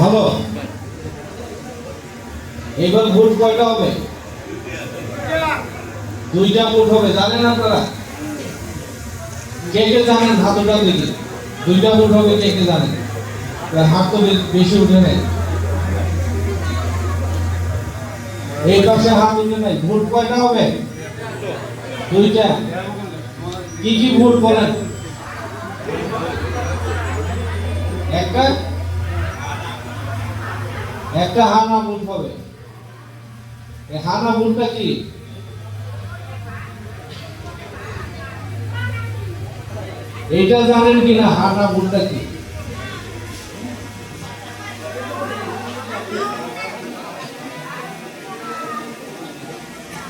ভালো? এবার ভোট কয়টা হবে? দুইটা ভোট হবে, জানেন আপনারা? কে কে জানেন হাতটা দিকে দুইটা ভোট হবে, কে কে জানেন? হাত তো বেশি উঠে নেই। এই পাশে হাত উঠে নাই। ভোট কয়টা হবে? দুইটা। কি কি ভোট বলেন? একটা? একটা হানা ভোট হবে। এই হানা ভোটটা কি? এইটা জানেন কি না হানা ভোটটা কি?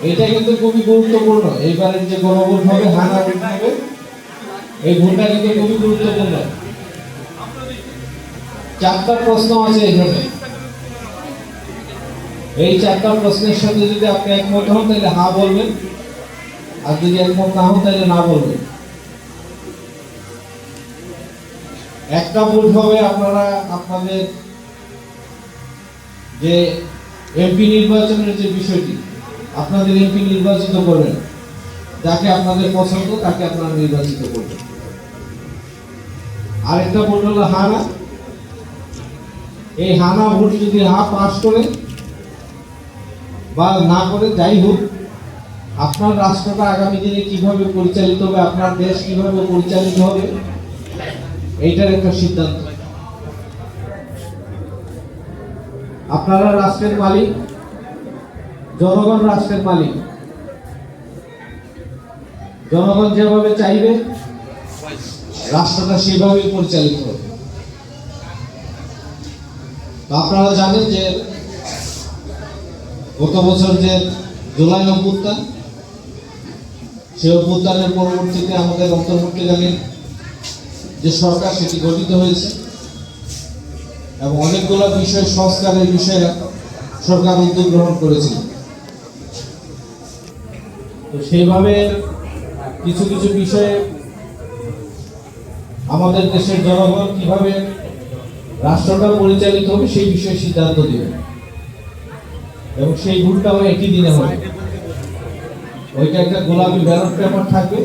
এটা কিন্তু খুবই গুরুত্বপূর্ণ। এইবারের যে গণভোট হবে, হানা ভোট হবে। এই ভোটটা কিন্তু খুবই গুরুত্বপূর্ণ। চারটা প্রশ্ন আছে এখানে। এই চারটা প্রশ্নের সাথে যদি আপনি একমত হন, তাহলে হা বলবেন। আর যদি একমত না হন, তাহলে না বলবেন। একটা ভোট হবে, আপনারা আপনাদের যে এমপি নির্বাচনের যে বিষয়টি, আপনাদের এমপি নির্বাচিত করবেন। যাকে আপনাদের পছন্দ, তাকে আপনারা নির্বাচিত করবেন। আরেকটা ভোট হলো হানা। এই হানা ভোট যদি হা পাস করে বা না করে যাই হোক, আপনার রাষ্ট্রটা আগামী দিনে কীভাবে পরিচালিত হবে, আপনার দেশ কীভাবে পরিচালিত হবে, এইটার একটা সিদ্ধান্ত। আপনারা রাষ্ট্রের মালিক, জনগণ রাষ্ট্রের মালিক। জনগণ যেভাবে চাইবে, রাষ্ট্রটা সেভাবেই পরিচালিত হবে। আপনারা জানেন যে গত বছর যে জুলাই অভ্যুত্থান, সেই অভ্যুত্থানের পরবর্তীতে আমাদের অন্তর্বর্তীকালীন যে সরকার, সেটি গঠিত হয়েছে। এবং অনেকগুলো বিষয়, সংস্কারের বিষয়ে সরকার উদ্যোগ গ্রহণ করেছিল। তো সেইভাবে কিছু কিছু বিষয়ে আমাদের দেশের জনগণ কীভাবে রাষ্ট্রটা পরিচালিত হবে, সেই বিষয়ে সিদ্ধান্ত দিবে এবং সেই ভুলটাও একই দিনে হবে ওইটা একটা গোলাপি ব্যালট পেপার থাকবে।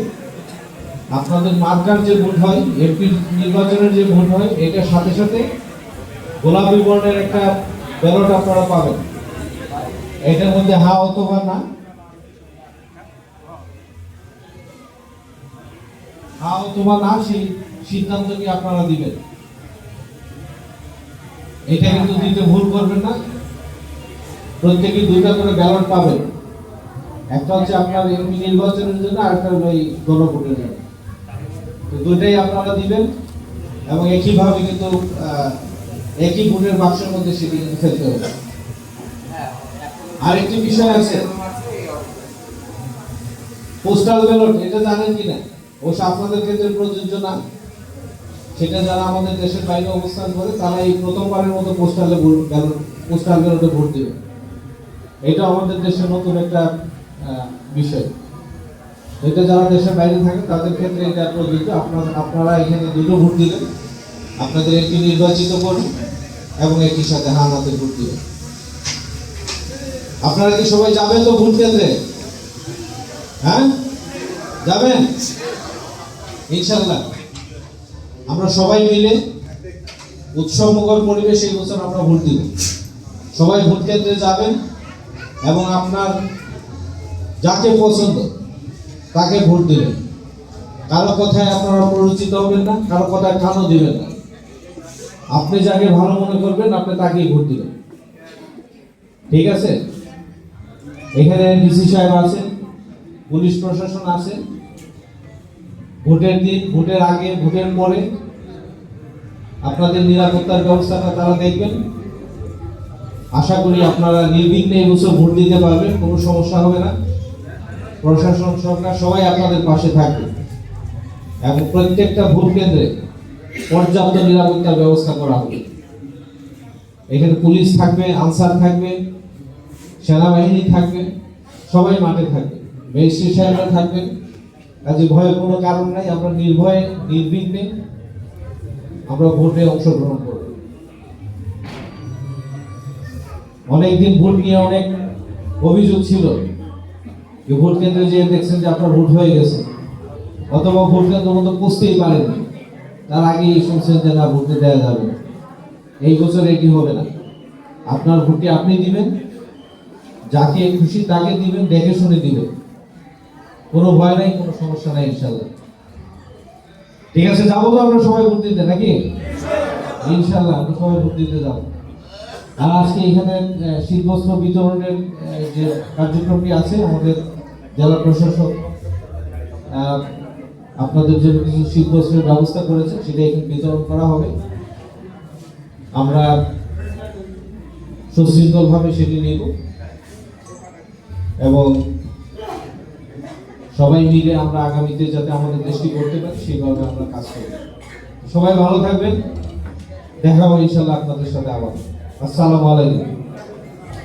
আপনাদের মার্কার যে ভোট হয় এমপি নির্বাচনের যে ভোট হয়, এটার সাথে সাথে গোলাপি বর্ণের একটা ব্যালট আপনারা পাবেন। এটার মধ্যে হা অথবা না। হা অথবা না, সেই সিদ্ধান্তটি আপনারা দিবেন? এটা কিন্তু দিতে ভুল করবেন না। প্রত্যেকে দুইটা করে ব্যালট পাবেন। একটা হচ্ছে আপনার এমপি নির্বাচনের জন্য আর একটা এই গণভোটের জন্য। তো দুইটাই আপনারা দিবেন এবং একইভাবে কিন্তু একই ভোটের বাক্সের মধ্যে সেটি কিন্তু ফেলতে হবে। আরেকটি বিষয় আছে পোস্টাল ব্যালট এটা জানেন কিনা? অবশ্য আপনাদের ক্ষেত্রে প্রযোজ্য না। সেটা যারা আমাদের দেশের বাইরে অবস্থান করে, তারা এই প্রথমবারের মতো পোস্টালে ভোট ব্যালট পোস্টাল ব্যালটে ভোট দেবে। এটা আমাদের দেশের নতুন একটা বিষয়। এটা যারা দেশের বাইরে থাকে, তাদের ক্ষেত্রে এটা প্রযোজ্য। আপনার, আপনারা এখানে দুটো ভোট দিলেন। আপনাদের একটি নির্বাচিত করুন এবং একই সাথে হানাতে ভোট দিবেন। আপনারা কি সবাই যাবেন তো ভোট কেন্দ্রে? হ্যাঁ? যাবেন? ইনশাল্লাহ আমরা সবাই মিলে উৎসব মুখর পরিবেশ এই বছর আমরা ভোট দিব। সবাই ভোট কেন্দ্রে যাবেন। এবং আপনার যাকে পছন্দ, তাকে ভোট দেবেন। কারও কথায় আপনারা প্ররোচিত হবেন না, কারও কথায় কানও দেবেন না। আপনি যাকে ভালো মনে করবেন, আপনি তাকেই ভোট দেবেন। ঠিক আছে? এখানে ডিসি সাহেব আছেন পুলিশ প্রশাসন আছে। ভোটের দিন, ভোটের আগে, ভোটের পরে আপনাদের নিরাপত্তার ব্যবস্থাটা তারা দেখবেন। আশা করি আপনারা নির্বিঘ্নে এই বছর ভোট দিতে পারবেন, কোনো সমস্যা হবে না। প্রশাসন, সরকার সবাই আপনাদের পাশে থাকবে। এবং প্রত্যেকটা ভোট কেন্দ্রে পর্যাপ্ত নিরাপত্তার ব্যবস্থা করা হবে। এখানে পুলিশ থাকবে, আনসার থাকবে, সেনাবাহিনী থাকবে, সবাই মাঠে থাকবে। ম্যাজিস্ট্রেট সাহেবরা থাকবেন কাজে ভয়ের কোনো কারণ নাই, আমরা নির্ভয়ে, নির্বিঘ্নে আমরা ভোটে অংশগ্রহণ করব। অনেকদিন ভোট নিয়ে অনেক অভিযোগ ছিল যে ভোট কেন্দ্রে যেয়ে দেখছেন যে আপনার ভোট হয়ে গেছে, অথবা ভোট কেন্দ্র মতো পুষতেই পারেন, তার আগেই শুনছেন যে না, ভোটে দেওয়া যাবে। এই বছর এটি হবে না। আপনার ভোটটি আপনি দিবেন, যাকে খুশি তাকে দিবেন, দেখে শুনে দিবেন। কোনো ভয় নাই, কোনো সমস্যা নাই, ইনশাল্লাহ। ঠিক আছে, যাব তো আমরা সবাই ভোট দিতে, নাকি? ইনশাল্লাহ, আমরা সবাই ভোট দিতে যাব। আজকে এখানে শীতবস্ত্র বিতরণের যে কার্যক্রমটি আছে, আমাদের জেলা প্রশাসক আপনাদের জন্য কিছু শীতবস্ত্রের ব্যবস্থা করেছে সেটা এখানে বিতরণ করা হবে। আমরা সুশৃঙ্খলভাবে সেটি নেব এবং সবাই মিলে আমরা আগামীতে যাতে আমাদের দেশটি করতে পারি সেইভাবে আমরা কাজ করব। সবাই ভালো থাকবেন। দেখা হবে ইনশাল্লাহ আপনাদের সাথে আবার। Assalamu alaikum.